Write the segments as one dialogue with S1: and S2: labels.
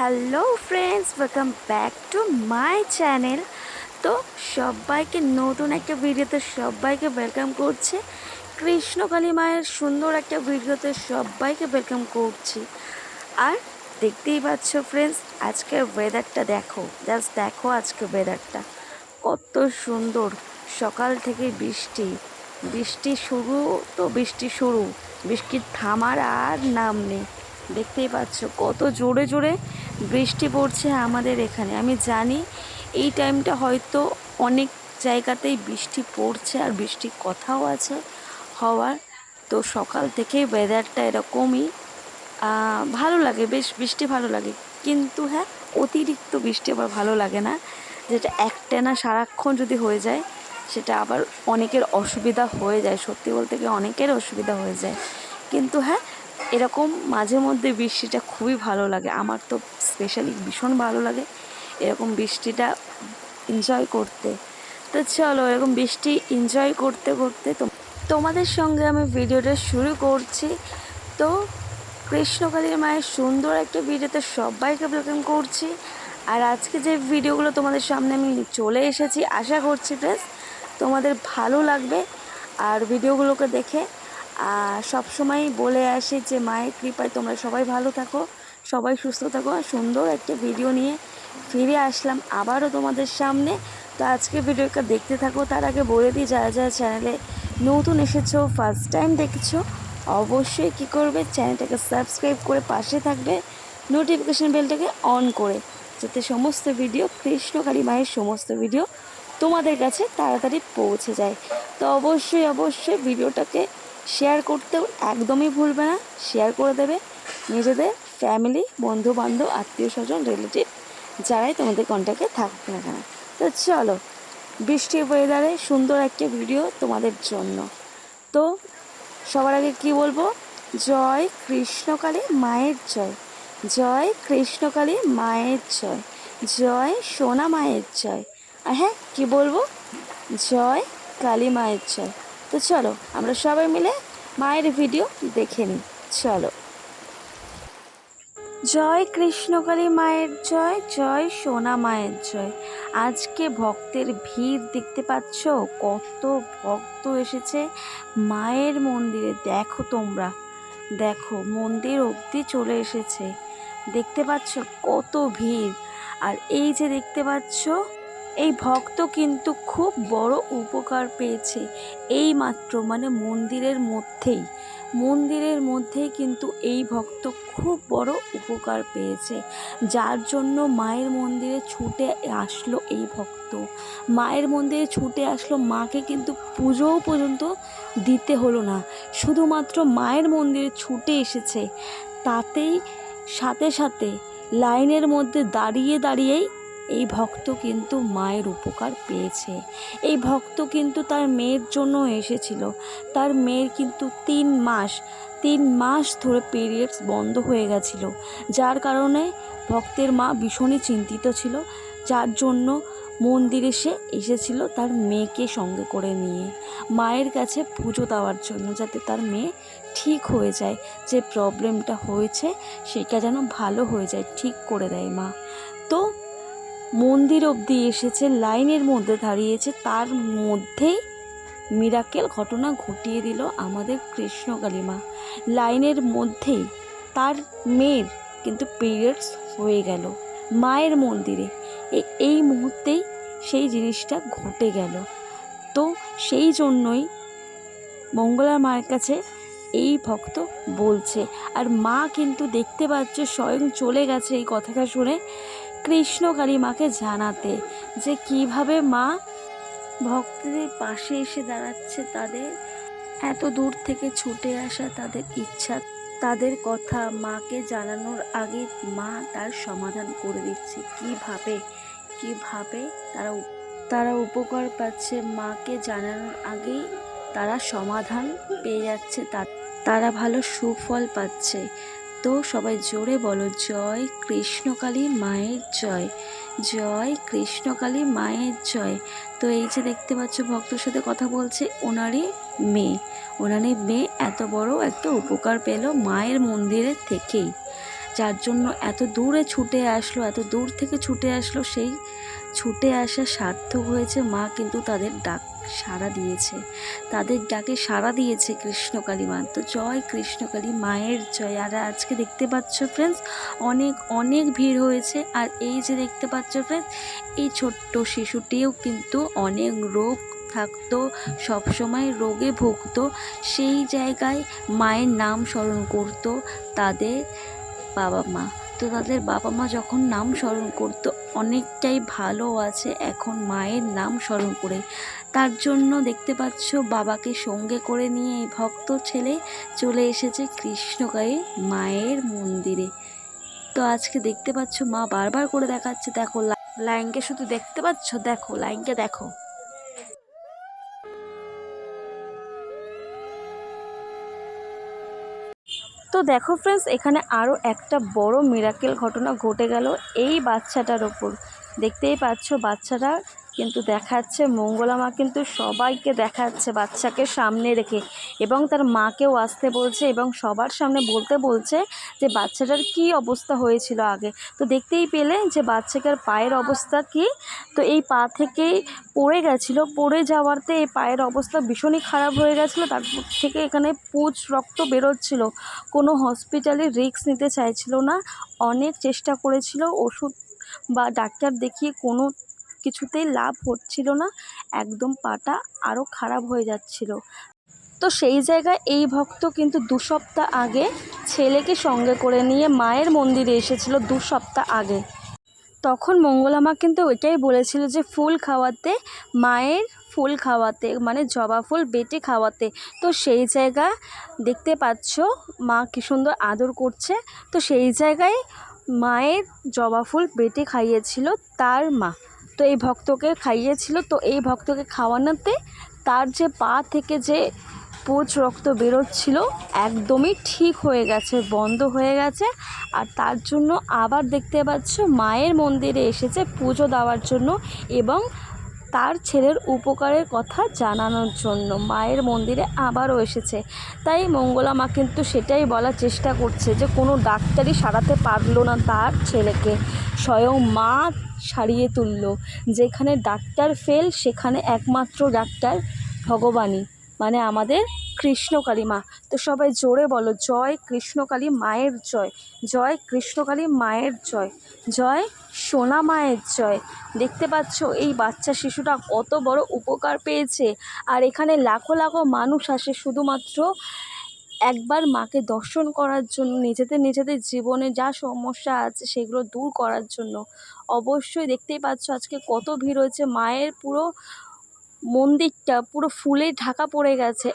S1: Hello friends welcome back to my channel তো সবাইকে নতুন একটা ভিডিওতে সবাইকে ওয়েলকাম করছে। কৃষ্ণকালী মায়ের সুন্দর একটা ভিডিওতে সবাইকে ওয়েলকাম করছি। আর দেখতেই পাচ্ছ ফ্রেন্ডস আজকের ওয়েদারটা দেখো। জাস্ট দেখো আজকে ওয়েদারটা কত সুন্দর। সকাল থেকে বৃষ্টি। বৃষ্টি শুরু, তো বৃষ্টি শুরু। বৃষ্টির থামার আর নাম নেই। দেখতেই পাচ্ছ, কত জোরে জোরে বৃষ্টি পড়ছে আমাদের এখানে। আমি জানি এই টাইমটা হয়তো অনেক জায়গাতেই বৃষ্টি পড়ছে আর বৃষ্টির কথাও আছে হওয়ার। তো সকাল থেকেই ওয়েদারটা এরকমই। ভালো লাগে, বেশ বৃষ্টি ভালো লাগে। কিন্তু হ্যাঁ অতিরিক্ত বৃষ্টি আবার ভালো লাগে না। যেটা একটানা সারাক্ষণ যদি হয়ে যায়, সেটা আবার অনেকের অসুবিধা হয়ে যায়। সত্যি বলতে গিয়ে অনেকের অসুবিধা হয়ে যায়। কিন্তু হ্যাঁ এরকম মাঝে মধ্যে বৃষ্টিটা খুবই ভালো লাগে। আমার তো স্পেশালি ভীষণ ভালো লাগে এরকম বৃষ্টিটা এনজয় করতে। তো চলো এরকম বৃষ্টি এনজয় করতে করতে তোমাদের সঙ্গে আমি ভিডিওটা শুরু করছি। তো কৃষ্ণকালীর মায়ের সুন্দর একটা ভিডিওতে সবাইকে ওয়েলকাম করছি। আর আজকে যে ভিডিওগুলো তোমাদের সামনে আমি চলে এসেছি, আশা করছি ফ্রেন্ডস তোমাদের ভালো লাগবে। আর ভিডিওগুলোকে দেখে সবসময় বলে আসি যে, মায়ের কৃপায় তোমরা সবাই ভালো থাকো, সবাই সুস্থ থাকো। আর সুন্দর একটা ভিডিও নিয়ে ফিরে আসলাম আবারও তোমাদের সামনে। তো আজকে ভিডিওটা দেখতে থাকো। তার আগে বলে দিই, যারা যারা চ্যানেলে নতুন এসেছ ফার্স্ট টাইম দেখেছ, অবশ্যই কি করবে? চ্যানেলটাকে সাবস্ক্রাইব করে পাশে থাকবে নোটিফিকেশান বেলটাকে অন করে, যাতে সমস্ত ভিডিও কৃষ্ণকালী মায়ের সমস্ত ভিডিও তোমাদের কাছে তাড়াতাড়ি পৌঁছে যায়। তো অবশ্যই অবশ্যই ভিডিওটাকে শেয়ার করতেও একদমই ভুলবে না শেয়ার করে দেবে নিজেদের ফ্যামিলি বন্ধু বান্ধব আত্মীয় স্বজন রিলেটিভ যারাই তোমাদের কন্ট্যাক্টে থাকুক না কেন। তো চলো, বৃষ্টির ওয়েদারে সুন্দর একটা ভিডিও তোমাদের জন্য। তো সবার আগে কি বলব? জয় কৃষ্ণকালী মায়ের জয়। জয় কৃষ্ণকালী মায়ের জয়। জয় সোনা মায়ের জয়। আর হ্যাঁ কি বলব? জয় কালী মায়ের জয়। তো চলো, আমরা সবাই মিলে মায়ের ভিডিও দেখে নিই। চলো। জয় কৃষ্ণকালী মায়ের জয় জয় সোনা মায়ের জয়। আজকে ভক্তের ভিড় দেখতে পাচ্ছ, কত ভক্ত এসেছে মায়ের মন্দিরে। দেখো তোমরা, দেখো, মন্দির অবধি চলে এসেছে। দেখতে পাচ্ছ কত ভিড়। আর এই যে দেখতে পাচ্ছ এই ভক্ত কিন্তু খুব বড় উপকার পেয়েছে। এই মাত্র মানে মন্দিরের মধ্যেই। মন্দিরের মধ্যেই কিন্তু এই ভক্ত খুব বড় উপকার পেয়েছে। যার জন্য মায়ের মন্দিরে ছুটে আসলো এই ভক্ত। মায়ের মন্দিরে ছুটে আসলো, মাকে কিন্তু পুজোও পর্যন্ত দিতে হলো না। শুধুমাত্র মায়ের মন্দিরে ছুটে এসেছে। তাতেই সাথে সাথে লাইনের মধ্যে দাঁড়িয়ে দাঁড়িয়েই এই ভক্ত কিন্তু মায়ের উপকার পেয়েছে। এই ভক্ত কিন্তু তার মেয়ের জন্য এসেছিল। তার মেয়ের কিন্তু তিন মাস তিন মাস ধরে পিরিয়ডস বন্ধ হয়ে গেছিল। যার কারণে ভক্তের মা ভীষণই চিন্তিত ছিল। যার জন্য মন্দিরে সে এসেছিল তার মেয়েকে সঙ্গে করে নিয়ে। মায়ের কাছে পুজো দেওয়ার জন্য যাতে তার মেয়ে ঠিক হয়ে যায়, যে প্রবলেমটা হয়েছে সেটা যেন ভালো হয়ে যায়, ঠিক করে দেয় মা। তো মন্দির অবধি এসেছে, লাইনের মধ্যে দাঁড়িয়েছে, তার মধ্যেই মিরাকেল ঘটনা ঘটিয়ে দিল আমাদের কৃষ্ণকালী মা লাইনের মধ্যেই তার মেয়ের কিন্তু পিরিয়ডস হয়ে গেল, মায়ের মন্দিরে। এই মুহূর্তেই সেই জিনিসটা ঘটে গেল। তো সেই জন্যই মঙ্গলা মায়ের কাছে এই ভক্ত বলছে, আর মা কিন্তু দেখতে পাচ্ছে স্বয়ং চলে গেছে এই কথাটা শুনে। কৃষ্ণকালী মাকে জানাতে যে কীভাবে মা ভক্তদের পাশে এসে দাঁড়াচ্ছে, তাদের এত দূর থেকে ছুটে আসা তাদের ইচ্ছা, তাদের কথা মাকে জানানোর আগে মা তার সমাধান করে দিচ্ছে। কীভাবে? কীভাবে তারা তারা উপকার পাচ্ছে মাকে জানানোর আগেই তারা সমাধান পেয়ে যাচ্ছে তারা ভালো সুফল পাচ্ছে। তো সবাই জোরে বলো, জয় কৃষ্ণকালী মায়ের জয় জয় কৃষ্ণকালী মায়ের জয়। তো এই যে দেখতে পাচ্ছ ভক্তর সাথে কথা বলছে ওনারই মেয়ে। ওনারই মেয়ে এত বড় একটা উপকার পেল মায়ের মন্দিরের থেকেই। যার জন্য এত দূরে ছুটে আসলো, এত দূর থেকে ছুটে আসলো সেই ছুটে আসা সার্থক হয়েছে মা কিন্তু তাদের ডাক সাড়া দিয়েছে। তাদের ডাকে সাড়া দিয়েছে কৃষ্ণকালী মা তো জয় কৃষ্ণকালী মায়ের জয়। আর আজকে দেখতে পাচ্ছ ফ্রেন্ডস অনেক অনেক ভিড় হয়েছে। আর এই যে দেখতে পাচ্ছ ফ্রেন্ডস এই ছোট্ট শিশুটিও কিন্তু অনেক রোগ থাকতো, সবসময় রোগে ভুগতো। সেই জায়গায় মায়ের নাম স্মরণ করতো তাদের বাবা মা তো তাদের বাবা মা যখন নাম স্মরণ করতো, অনেকটাই ভালো আছে এখন মায়ের নাম স্মরণ করে। তার জন্য দেখতে পাচ্ছ, বাবাকে সঙ্গে করে নিয়ে এই ভক্ত ছেলে চলে এসেছে কৃষ্ণকালী মায়ের মন্দিরে। তো আজকে দেখতে পাচ্ছ, মা বারবার করে দেখাচ্ছে, দেখো লাইনকে শুধু দেখতে পাচ্ছ? দেখো, লাইনকে দেখো। তো দেখো ফ্রেন্ডস এখানে আরও একটা বড় মিরাকেল ঘটনা ঘটে গেল এই বাচ্চাটার ওপর। দেখতেই পাচ্ছ বাচ্চাটা কিন্তু দেখাচ্ছে, মঙ্গলা মা কিন্তু সবাইকে দেখাচ্ছে, বাচ্চাকে সামনে রেখে। এবং তার মাকেও আসতে বলছে এবং সবার সামনে বলতে বলছে যে, বাচ্চাটার কি অবস্থা হয়েছিল আগে? তো দেখতেই পেলে যে, বাচ্চাটার পায়ের অবস্থা কি? তো এই পা থেকেই পড়ে গেছিল। পড়ে যাওয়াতে এই পায়ের অবস্থা ভীষণই খারাপ হয়ে গেছিল। তারপর থেকে এখানে পুজ রক্ত বেরোচ্ছিল। কোনো হসপিটালে রিস্ক নিতে চাইছিল না। অনেক চেষ্টা করেছিল ওষুধ বা ডাক্তার দেখিয়ে কোনো কিছুতেই লাভ হচ্ছিল না, একদম পাটা আরও খারাপ হয়ে যাচ্ছিল। তো সেই জায়গায় এই ভক্ত কিন্তু দু সপ্তাহ আগে ছেলেকে সঙ্গে করে নিয়ে মায়ের মন্দিরে এসেছিল দু সপ্তাহ আগে। তখন মঙ্গলা মা কিন্তু ওইটাই বলেছিল যে ফুল খাওয়াতে, মায়ের ফুল খাওয়াতে মানে জবা ফুল বেটে খাওয়াতে। তো সেই জায়গা দেখতে পাচ্ছ, মা কী সুন্দর আদর করছে। তো সেই জায়গায় মায়ের জবা ফুল বেটে খাইয়েছিল তার মা। তো এই ভক্তকে খাইয়েছিল। তো এই ভক্তকে খাওয়ানোতে তার যে পা থেকে যে পোচ রক্ত বেরোচ্ছিল একদমই ঠিক হয়ে গেছে, বন্ধ হয়ে গেছে। আর তার জন্য আবার দেখতে পাচ্ছ মায়ের মন্দিরে এসেছে পুজো দেওয়ার জন্য এবং তার ছেলের উপকারের কথা জানানোর জন্য মায়ের মন্দিরে আবারও এসেছে। তাই মঙ্গলা মা কিন্তু সেটাই বলার চেষ্টা করছে যে কোনো ডাক্তারই সারাতে পারল না তার ছেলেকে। স্বয়ং মা সারিয়ে তুলল, যেখানে ডাক্তার ফেল, সেখানে একমাত্র ডাক্তার ভগবানই মানে আমাদের কৃষ্ণকালী মা। তো সবাই জোরে বলো, জয় কৃষ্ণকালী মায়ের জয় জয় কৃষ্ণকালী মায়ের জয় জয় সোনা মায়ের জয়। দেখতে পাচ্ছ, এই বাচ্চা শিশুটা কত বড় উপকার পেয়েছে। আর এখানে লাখো লাখো মানুষ আসে শুধুমাত্র একবার মাকে দর্শন করার জন্য, নিজেদের নিজেদের জীবনে যা সমস্যা আছে সেগুলো দূর করার জন্য। অবশ্যই দেখতেই পাচ্ছ, আজকে কত ভিড় হয়েছে। মায়ের পুরো মন্দিরটা, পুরো ফুলে ঢাকা পড়ে গেছে।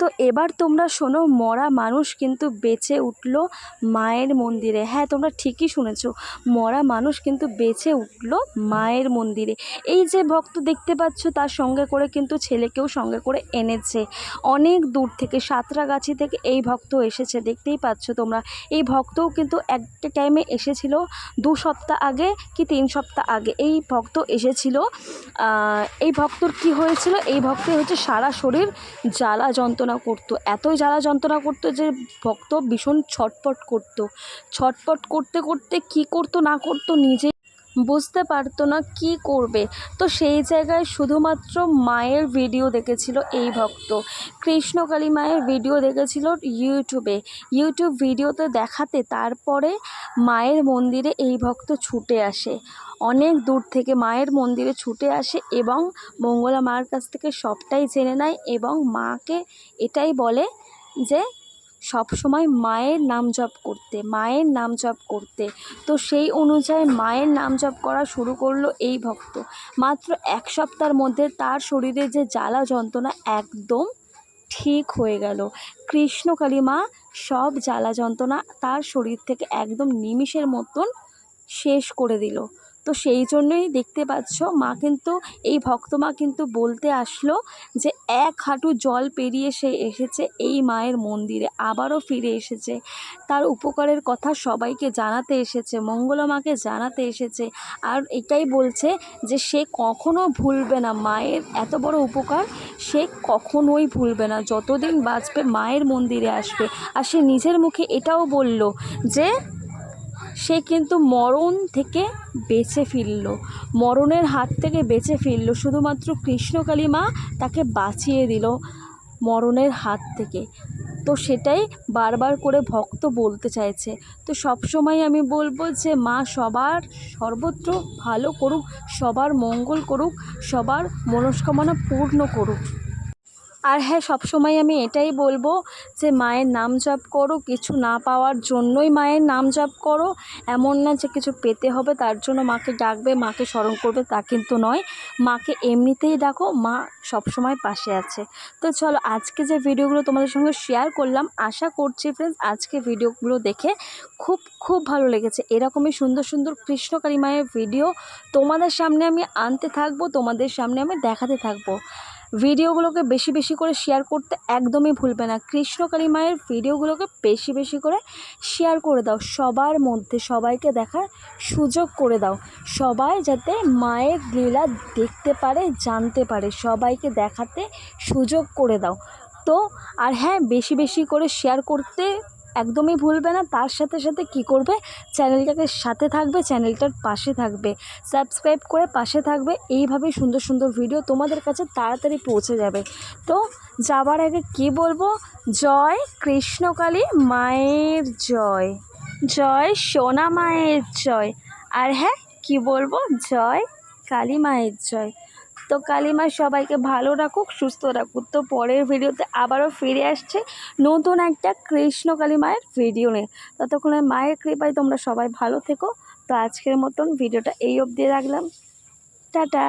S1: তো এবার তোমরা শোনো, মরা মানুষ কিন্তু বেঁচে উঠল মায়ের মন্দিরে। হ্যাঁ তোমরা ঠিকই শুনেছ, মরা মানুষ কিন্তু বেঁচে উঠল মায়ের মন্দিরে। এই যে ভক্ত দেখতে পাচ্ছ, তার সঙ্গে করে কিন্তু ছেলেকেও সঙ্গে করে এনেছে। অনেক দূর থেকে, সাঁতরাগাছি থেকে এই ভক্ত এসেছে, দেখতেই পাচ্ছ তোমরা। এই ভক্তও কিন্তু একটা টাইমে এসেছিল, দু সপ্তাহ আগে কি তিন সপ্তাহ আগে এই ভক্ত এসেছিল। এই ভক্তর কি হয়েছিল? এই ভক্তের হচ্ছে সারা শরীর জ্বালা যন্ত্রণা করতো, এতই জ্বালা যন্ত্রণা করতো যে ভক্ত ভীষণ ছটপট করতো। ছটপট করতে করতে কি করতো না করতো নিজে বুঝতে পারতো না কি করবে। তো সেই জায়গায় শুধুমাত্র মায়ের ভিডিও দেখেছিল এই ভক্ত। কৃষ্ণকালী মায়ের ভিডিও দেখেছিল ইউটিউবে ইউটিউব ভিডিওতে দেখাতে তারপরে মায়ের মন্দিরে এই ভক্ত ছুটে আসে। অনেক দূর থেকে মায়ের মন্দিরে ছুটে আসে এবং মঙ্গলা মার কাছ থেকে সবটাই জেনে নেয় এবং মাকে এটাই বলে যে সব সময় মায়ের নাম জপ করতে, মায়ের নাম জপ করতে। তো সেই অনুযায়ী মায়ের নাম জপ করা শুরু করল এই ভক্ত। মাত্র এক সপ্তাহের মধ্যে তার শরীরে যে জ্বালা যন্ত্রণা একদম ঠিক হয়ে গেল। কৃষ্ণকালী মা সব জ্বালা যন্ত্রণা তার শরীর থেকে একদম নিমিষের মতন শেষ করে দিল। তো সেই জন্যই দেখতে পাচ্ছ, মা কিন্তু, এই ভক্ত মা কিন্তু বলতে আসলো যে এক হাঁটু জল পেরিয়ে সে এসেছে এই মায়ের মন্দিরে, আবারও ফিরে এসেছে। তার উপকারের কথা সবাইকে জানাতে এসেছে, মঙ্গলা মাকে জানাতে এসেছে। আর এটাই বলছে যে সে কখনো ভুলবে না, মায়ের এত বড় উপকার সে কখনোই ভুলবে না। যতদিন বাঁচবে, মায়ের মন্দিরে আসবে। আর সে নিজের মুখে এটাও বলল যে সে কিন্তু মরণ থেকে বেঁচে ফিরল। মরণের হাত থেকে বেঁচে ফিরল। শুধুমাত্র কৃষ্ণকালী মা তাকে বাঁচিয়ে দিল মরণের হাত থেকে। তো সেটাই বারবার করে ভক্ত বলতে চাইছে। তো সবসময় আমি বলব যে, মা সবার সর্বত্র ভালো করুক, সবার মঙ্গল করুক, সবার মনস্কামনা পূর্ণ করুক। আর হ্যাঁ সবসময় আমি এটাই বলব যে মায়ের নাম জপ করো, কিছু না পাওয়ার জন্যই মায়ের নাম জপ করো। এমন না যে কিছু পেতে হবে, তার জন্য মাকে ডাকবে, মাকে স্মরণ করবে, তা কিন্তু নয়। মাকে এমনিতেই ডাকো, মা সবসময় পাশে আছে। তো চলো, আজকে যে ভিডিওগুলো তোমাদের সঙ্গে শেয়ার করলাম, আশা করছি ফ্রেন্ডস আজকে ভিডিওগুলো দেখে খুব খুব ভালো লেগেছে। এরকমই সুন্দর সুন্দর কৃষ্ণকালী মায়ের ভিডিও তোমাদের সামনে আমি আনতে থাকব, তোমাদের সামনে আমি দেখাতে থাকব। ভিডিওগুলোকে বেশি বেশি করে শেয়ার করতে একদমই ভুলবে না। কৃষ্ণকালী মায়ের ভিডিওগুলোকে বেশি বেশি করে শেয়ার করে দাও। সবার মধ্যে সবাইকে দেখার সুযোগ করে দাও। সবাই যাতে মায়ের লীলা দেখতে পারে, জানতে পারে। সবাইকে দেখাতে সুযোগ করে দাও। তো, আর হ্যাঁ বেশি বেশি করে শেয়ার করতে একদমই ভুলবে না। তার সাথে সাথে কি করবে? চ্যানেলটাকে সাথে থাকবে, চ্যানেলটার পাশে থাকবে। সাবস্ক্রাইব করে পাশে থাকবে। এইভাবেই সুন্দর সুন্দর ভিডিও তোমাদের কাছে তাড়াতাড়ি পৌঁছে যাবে। তো যাবার আগে কি বলব? জয় কৃষ্ণকালী মায়ের জয়। জয় সোনা মায়ের জয়। আর হ্যাঁ কি বলব? জয় কালী মায়ের জয়। তো কালিমা, সবাইকে ভালো রাখুক, সুস্থ রাখুক। তো পরের ভিডিওতে আবারও ফিরে আসছে নতুন একটা কৃষ্ণ কালী মায়ের ভিডিও নিয়ে। ততক্ষণে মায়ের কৃপায় তোমরা সবাই ভালো থেকো। তো আজকের মতন ভিডিওটা এই অবধি রাখলাম। টাটা!